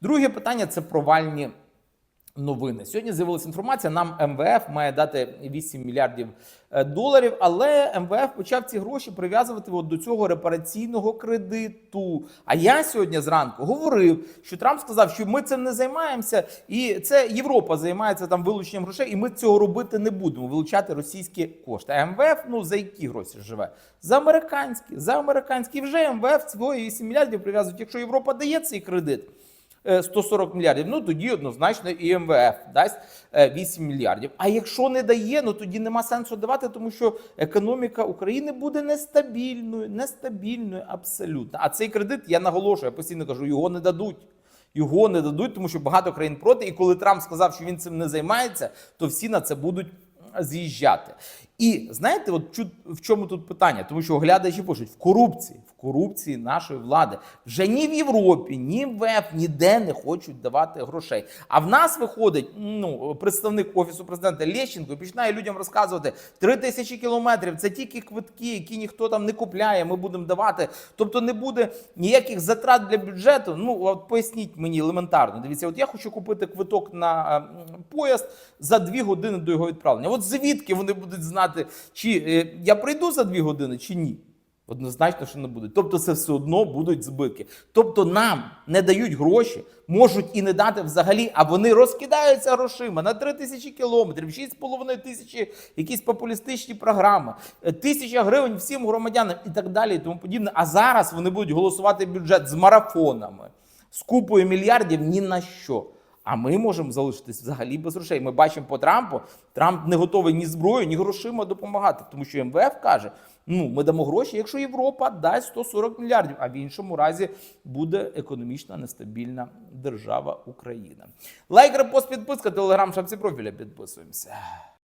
Друге питання це провальні. Новини сьогодні з'явилася інформація. Нам МВФ має дати 8 мільярдів е, доларів, але МВФ почав ці гроші прив'язувати от до цього репараційного кредиту. А я сьогодні зранку говорив, що Трамп сказав, що ми цим не займаємося, і це Європа займається там вилученням грошей, і ми цього робити не будемо. Вилучати російські кошти. А МВФ ну за які гроші живе? За американські, за американські. Вже МВФ свої 8 мільярдів прив'язують. Якщо Європа дає цей кредит. Е, 140 мільярдів. Ну тоді однозначно і МВФ дасть е, 8 мільярдів. А якщо не дає, ну тоді нема сенсу давати, тому що економіка України буде нестабільною, нестабільною абсолютно. А цей кредит я наголошую, я постійно кажу, його не дадуть. Його не дадуть, тому що багато країн проти. І коли Трамп сказав, що він цим не займається, то всі на це будуть з'їжджати. І знаєте, от чу- в чому тут питання? Тому що глядачі пишуть в корупції, в корупції нашої влади вже ні в Європі, ні в ВЕФ ніде не хочуть давати грошей. А в нас виходить ну, представник офісу президента Лещенко і починає людям розказувати: три тисячі кілометрів це тільки квитки, які ніхто там не купляє. Ми будемо давати. Тобто не буде ніяких затрат для бюджету. Ну от поясніть мені елементарно. Дивіться, от я хочу купити квиток на е, поїзд за дві години до його відправлення. От звідки вони будуть знати, чи е, я прийду за дві години, чи ні? Однозначно, що не будуть. Тобто, це все одно будуть збитки. Тобто, нам не дають гроші, можуть і не дати взагалі, а вони розкидаються грошима на 3 тисячі кілометрів, 6,5 тисячі якісь популістичні програми, е, тисяча гривень всім громадянам і так далі, і тому подібне. А зараз вони будуть голосувати бюджет з марафонами, з купою мільярдів ні на що. А ми можемо залишитись взагалі без грошей. Ми бачимо по Трампу, Трамп не готовий ні зброю, ні грошима допомагати, тому що МВФ каже: ну ми дамо гроші, якщо Європа дасть 140 мільярдів, а в іншому разі буде економічно нестабільна держава Україна. Лайк, репост, підписка, телеграм, шапці профіля. Підписуємося.